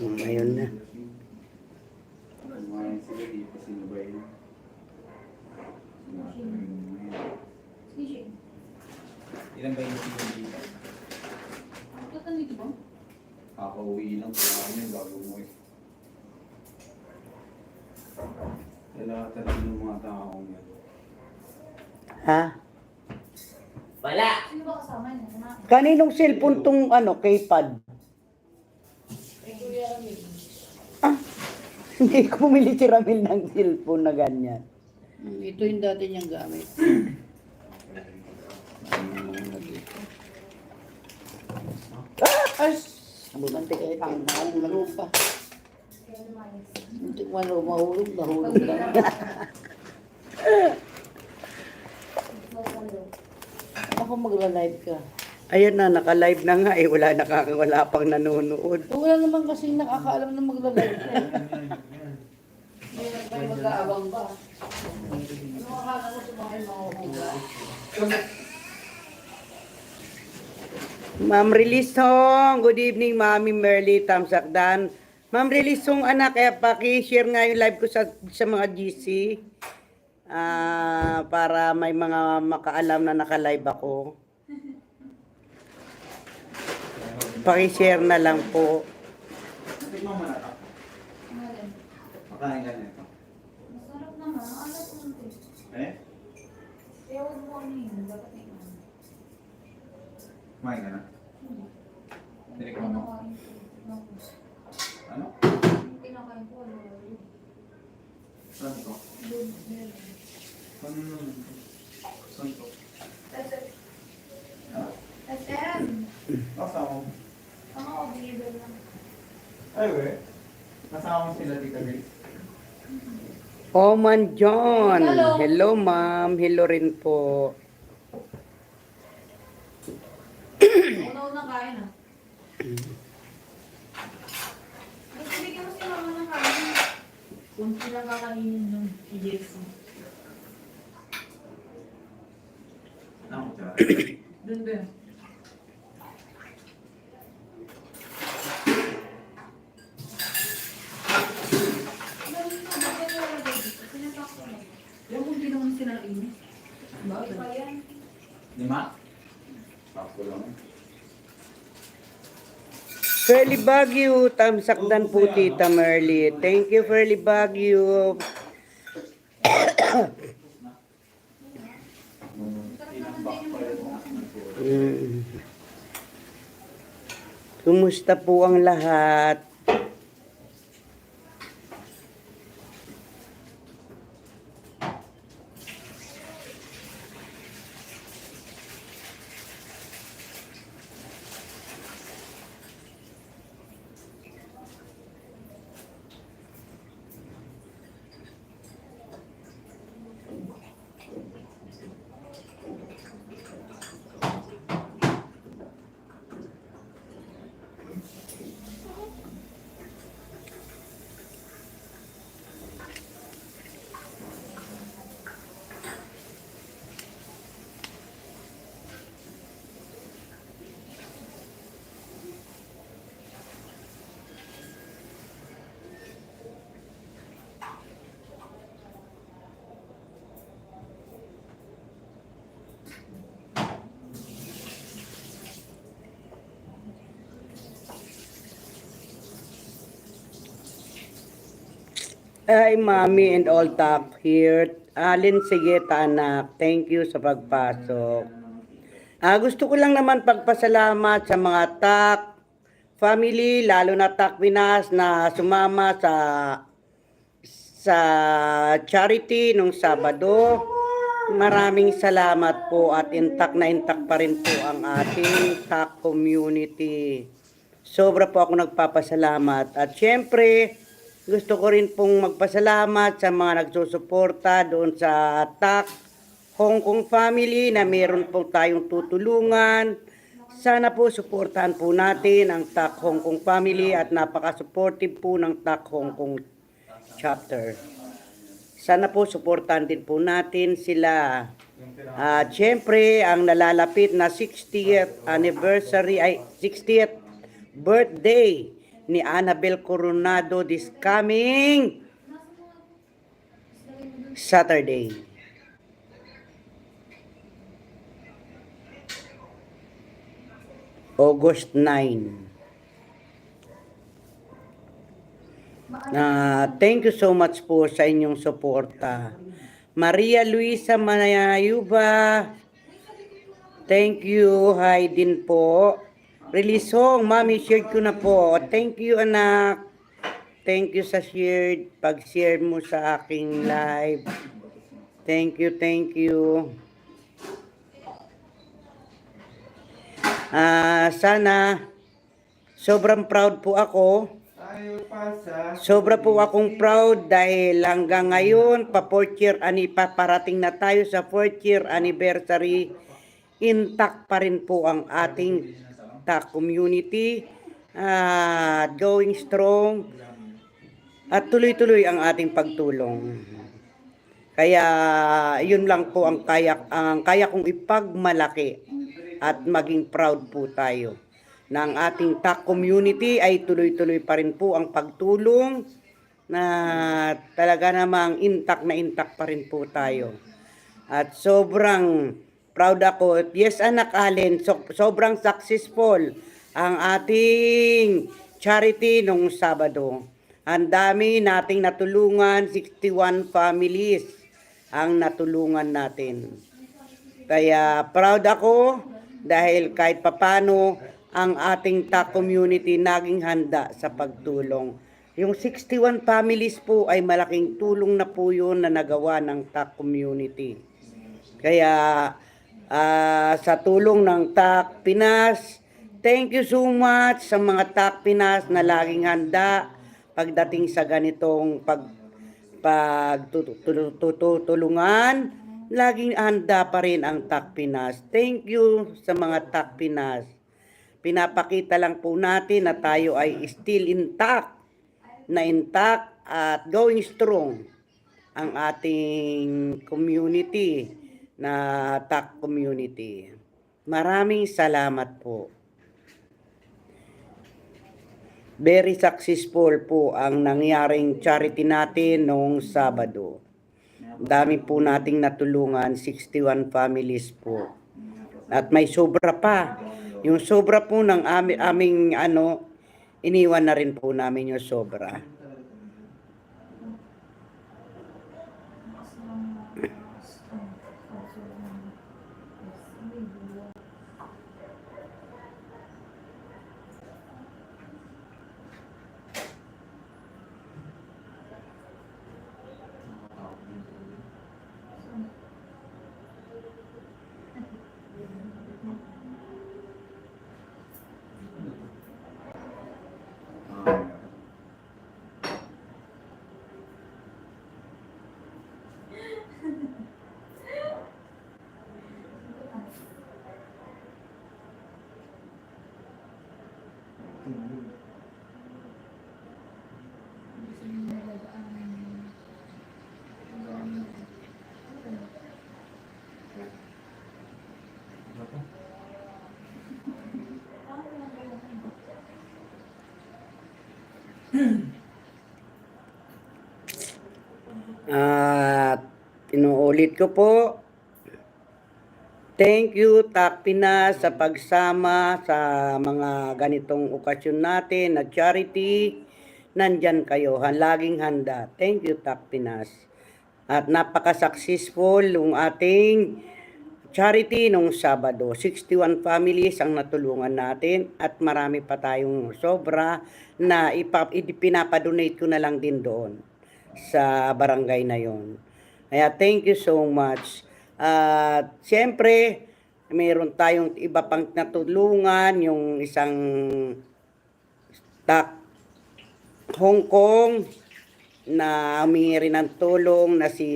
Mm, Ngayon na. Ilan ba yung sinubay dito? Kakauwi lang, kailangan yun bago mo eh. Kailangan talaga ng mga taong yan. Ha? Wala! Sino ba kasama niya? Kaninong cellphone tong ano, keypad? Kay Kuya Ramil. Ah, hindi ko bumili si Ramil ng cellphone na ganyan. Hmm, Ito yung dati niyang gamit. ah, as! Bumanti kayo ang laro pa. Hindi ko ano, mahulog, nahulog lang. Ako magla-live ka. Ayan na, naka-live na nga eh. Wala, nakaka, wala pang nanonood. Wala naman kasi nakakaalam na magla-live ka. Meron kayo mag-aabang ba? Ano akala mo sa mga mahuhuga? Ma'am Relisong, good evening Mami Merly Tamsakdan. Ma'am Relisong anak, kaya paki-share nga yung live ko sa, sa mga GC. Ah, para may mga makaalam na naka-live ako. Paki-share na lang po. Tikman mo na ito. Ka na ito. Masarap naman. Alat mo nito. Eh? Kaya mo ano yun. Dapat na yun. Kumain ka na? Hindi. Tinikman mo? Ano? Yung Pinakain ko. Ano yun? Saan ito? Meron. Saan Saan ito? Kasama mo. Ang ako, binibel lang. Ay, we. Kasama mo sila dito, guys. Oman John. Hello. Hello ma'am. Hello rin po. Una-una kain ah. Ba't bigyan mo si mama ng kain? Kunti lang kakainin nun. I-Jason. Ano ko tira? Doon ba? Sila ng inis. Lima? Sakto lang. Fairly Baguio, Tamsakdan po Tita Merly. Thank you Fairly Baguio. Kumusta po ang lahat? Ay, mami and all top here. Alin, sige, anak. Thank you sa pagpasok. Ah, gusto ko lang naman pagpasalamat sa mga TAC family, lalo na TAC Pinas na sumama sa sa charity nung Sabado. Maraming salamat po at intact na intact pa rin po ang ating TAC community. Sobra po ako nagpapasalamat. At syempre, gusto ko rin pong magpasalamat sa mga nagsusuporta doon sa TAC Hong Kong family na meron po tayong tutulungan. Sana po suportahan po natin ang TAC Hong Kong family at napaka-supportive po ng TAC Hong Kong chapter. Sana po suportahan din po natin sila. At syempre, ang nalalapit na 60th anniversary ay 60th birthday ni Annabel Coronado this coming Saturday. August 9. Na thank you so much po sa inyong suporta. Maria Luisa Manayuba. Thank you. Hi din po. Release song. Mami, shared ko na po. Thank you, anak. Thank you sa shared. Pag-share mo sa aking live. Thank you, thank you. Ah, sana sobrang proud po ako. Sobra po akong proud dahil hanggang ngayon, pa fourth year, ani pa parating na tayo sa fourth year anniversary. Intact pa rin po ang ating TAC community. At going strong. At tuloy-tuloy ang ating pagtulong. Kaya yun lang po ang kaya ang kaya kong ipagmalaki at maging proud po tayo na ang ating TAC community ay tuloy-tuloy pa rin po ang pagtulong na talaga namang intact na intact pa rin po tayo. At sobrang proud ako. Yes, anak Allen, so, sobrang successful ang ating charity nung Sabado. Ang dami nating natulungan, 61 families ang natulungan natin. Kaya proud ako dahil kahit papano ang ating TAC community naging handa sa pagtulong. Yung 61 families po ay malaking tulong na po yun na nagawa ng TAC community. Kaya ah, sa tulong ng TAC Pinas, thank you so much sa mga TAC Pinas na laging handa pagdating sa ganitong pag pagtutulungan, laging handa pa rin ang TAC Pinas. Thank you sa mga TAC Pinas. Pinapakita lang po natin na tayo ay still intact, na intact at going strong ang ating community na TAC community. Maraming salamat po. Very successful po ang nangyaring charity natin noong Sabado. Dami po nating natulungan, 61 families po. At may sobra pa. Yung sobra po ng aming, aming ano, iniwan na rin po namin yung sobra. At inuulit ko po, thank you TAC Pinas sa pagsama sa mga ganitong okasyon natin na charity. Nandyan kayo, laging handa. Thank you TAC Pinas. At napaka-successful yung ating charity nung Sabado. 61 families ang natulungan natin at marami pa tayong sobra na ipa, ipinapadonate ko na lang din doon sa barangay na yon. Kaya thank you so much. At siyempre, mayroon tayong iba pang natulungan, yung isang tak Hong Kong na humingi rin ng tulong na si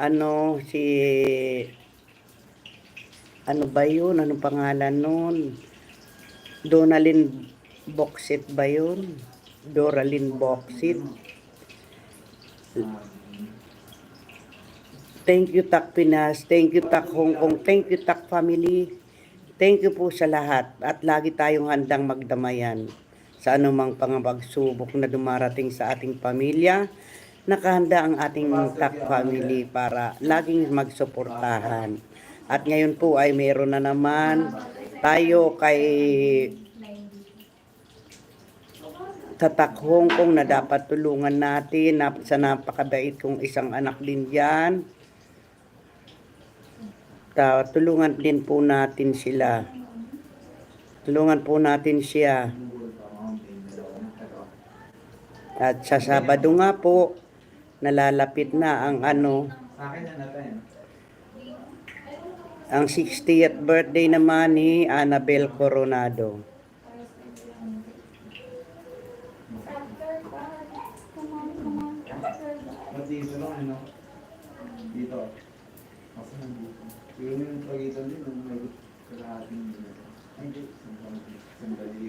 ano si ano ba yun? Anong pangalan nun? Donalyn Boxit ba yun? Doralyn Boxit. Thank you, Tak Pinas. Thank you, Tak Hong Kong. Thank you, Tak Family. Thank you po sa lahat. At lagi tayong handang magdamayan sa anumang pangabagsubok na dumarating sa ating pamilya. Nakahanda ang ating TAC family para laging magsuportahan. At ngayon po ay meron na naman tayo kay Tatak Hong Kong na dapat tulungan natin na, sa napakabait kong isang anak din yan. Ta, tulungan din po natin sila. Tulungan po natin siya. At sa Sabado nga po, nalalapit na ang ano, ang 60th birthday naman ni Annabel Coronado. Ba't dito lang, ano? Dito. Kasi nandito. Yun yung pagitan din, nung may kalahating. Ay, Hindi, sandali. Sandali.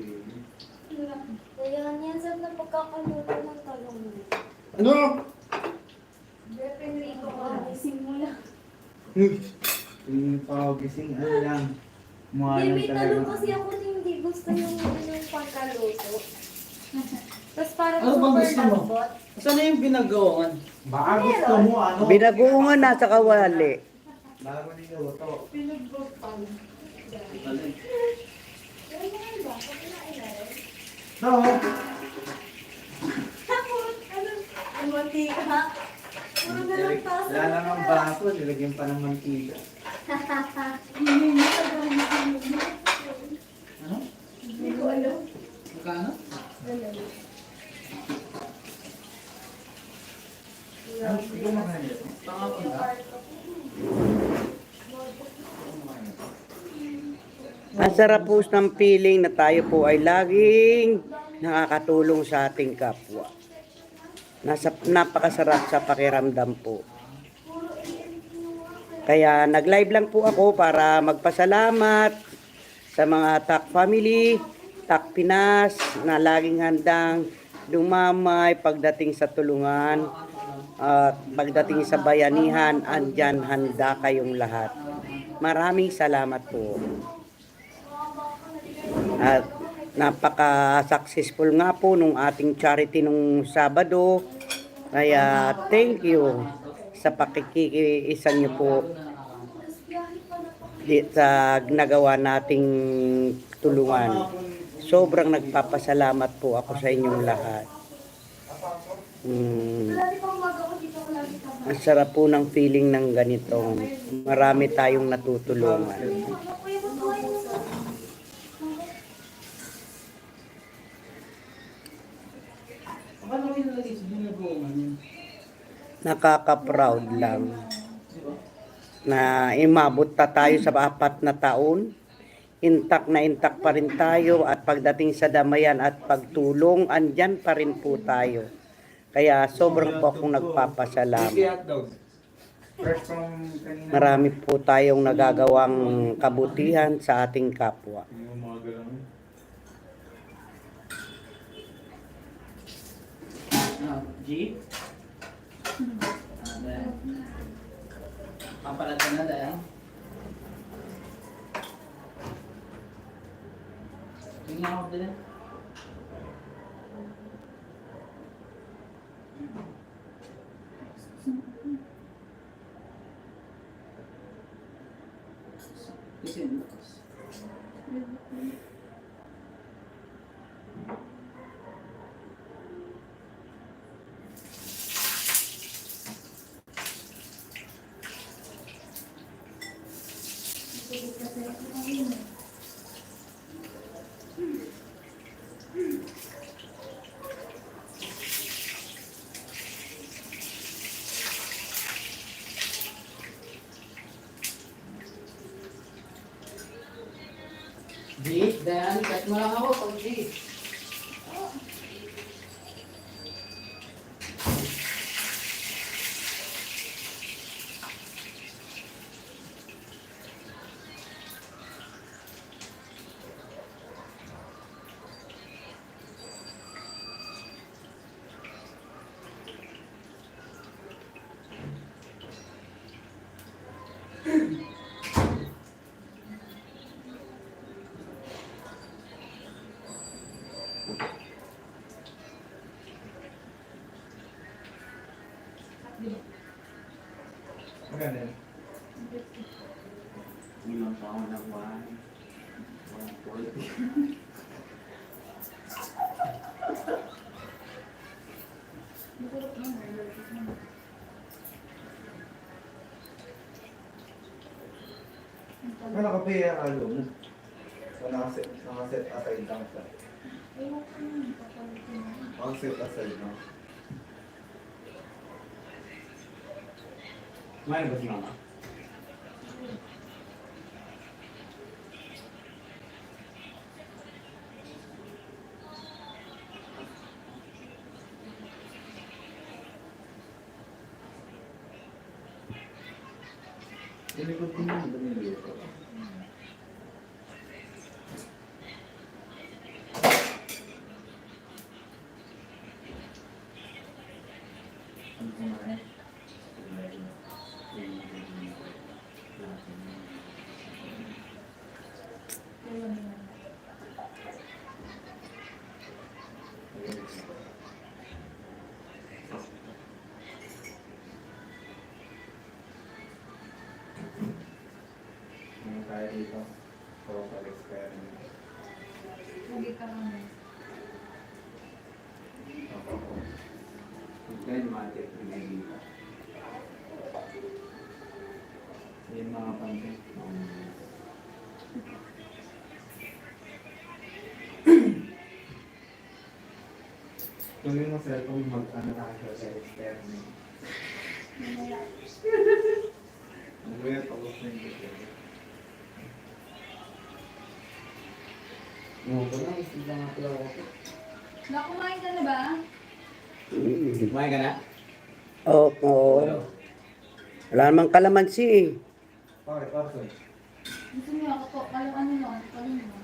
Kaya yan, saan na pagkakaluto ng talong mo? Ano? Hindi ko kami simula. Yung pagising, ano lang. Mga Hindi, lang may talaga. talong kasi ako na hindi gusto yung, yung pagkaluto. Tapos parang Ano bang gusto mo? Saan na yung binagawan? Baka gusto mo, ano? Binagungan nasa kawali. Bago niluto. Pinagbutan. Ano? Ang mantika. Puro na lang tasa. Wala lang ang baso, nilagyan pa ng mantika. Ano? Hindi ko alam. Magkano? Ano? Hindi ko makanya. Pangapon ka? Ang sarap po ng feeling na tayo po ay laging nakakatulong sa ating kapwa. Nasa, napakasarap sa pakiramdam po. Kaya nag-live lang po ako para magpasalamat sa mga TAC family, TAC Pinas na laging handang dumamay pagdating sa tulungan at pagdating sa bayanihan, andyan handa kayong lahat. Maraming salamat po. At napaka-successful nga po nung ating charity nung Sabado. Kaya thank you sa pakikiisa niyo po sa nagawa nating tulungan. Sobrang nagpapasalamat po ako sa inyong lahat. Mm, ang sarap po ng feeling ng ganito. Marami tayong natutulungan. Ano ko yung buhay mo sa... Paano kayo nalagay sa binagawan yun? Nakaka-proud lang. Na imabot pa tayo sa apat na taon. Intak na intak pa rin tayo at pagdating sa damayan at pagtulong, andyan pa rin po tayo. Kaya sobrang po akong nagpapasalamat. Marami po tayong nagagawang kabutihan sa ating kapwa. G? Ah, dahil. Papalat ka na dahil. Tingnan ako din. Kasi Dan kahit mo lang. Mm-hmm. G. Ano ka mo? So, nakaset, nakaset aside lang siya. Na. Nakaset aside lang. Kumain ba si mama? Tinikot ko naman ba niluto? Ano kumain? Ano Tuloy mo cellphone mag ano tayo sa experiment. Ano yan? Tapos na yung video. No, ko na, gusto lang ako lang ako. Nakumain ka na ba? Kumain ka na? Oo. oo. Wala namang kalamansi eh. Bakit? Bakit? Gusto niyo ako to. Alam ano lang. Alam mo.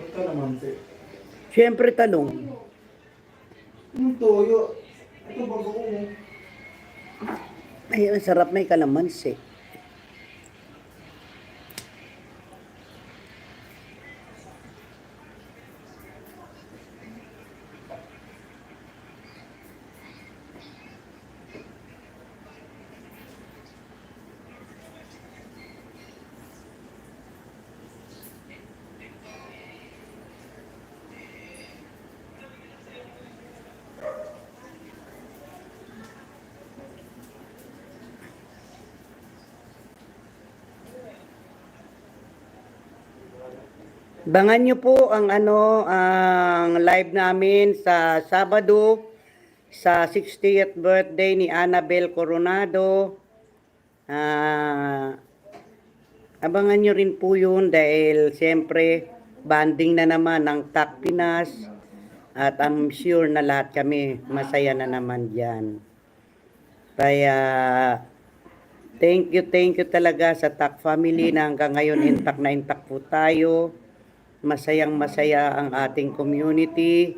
Ba't ka naman si... Siyempre talong. Yung toyo. Ito bago ko. Ay, ang sarap may kalamansi. Bangan nyo po ang ano ang live namin sa Sabado sa 60th birthday ni Annabel Coronado. Ah, abangan nyo rin po yun dahil siyempre banding na naman ng TAC Pinas at I'm sure na lahat kami masaya na naman dyan. Kaya thank you, thank you talaga sa TAC family na hanggang ngayon intact na intact po tayo masayang masaya ang ating community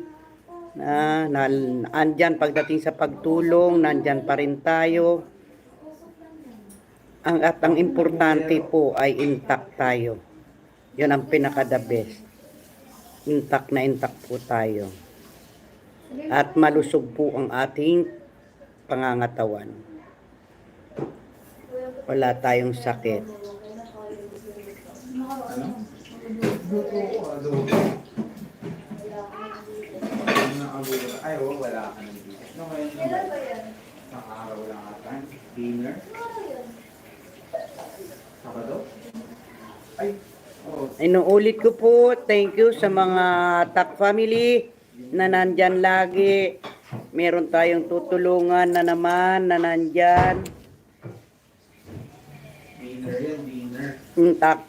na, na andyan pagdating sa pagtulong, nandyan pa rin tayo. Ang, at ang importante po ay intact tayo. Yun ang pinaka the best. Intact na intact po tayo. At malusog po ang ating pangangatawan. Wala tayong sakit. Ano? Luto ko, adobo. Na? Ay, oh, wala ka nang dito. Lang ata. Dinner. Ano yun? Sabado? Ay, oh. Inuulit ko po, thank you sa mga TAC family na nandyan lagi. Meron tayong tutulungan na naman na nandyan. Dinner yan, dinner. Yung TAC,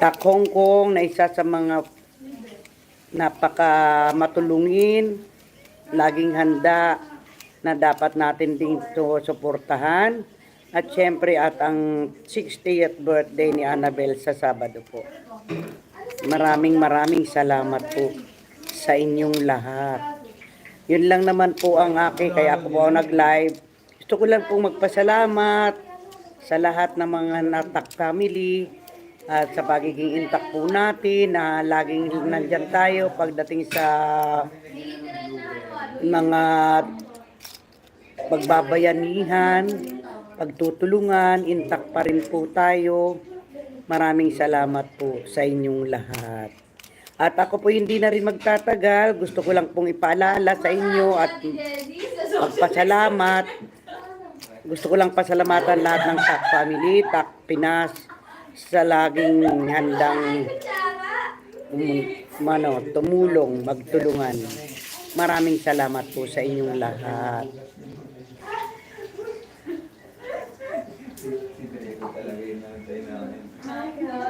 TAC Hong Kong na isa sa mga napaka matulungin, laging handa na dapat natin dito suportahan. At syempre at ang 60th birthday ni Annabel sa Sabado po. Maraming maraming salamat po sa inyong lahat. Yun lang naman po ang aking, kaya ako po nag-live. Gusto ko lang pong magpasalamat sa lahat ng mga natak family at sa pagiging intact po natin na laging nandyan tayo pagdating sa mga pagbabayanihan, pagtutulungan, intact pa rin po tayo. Maraming salamat po sa inyong lahat. At ako po hindi na rin magtatagal. Gusto ko lang pong ipaalala sa inyo at magpasalamat. Gusto ko lang pasalamatan lahat ng TAC Family, TAC Pinas, sa laging handang um, mano, tumulong, magtulungan. Maraming salamat po sa inyong lahat.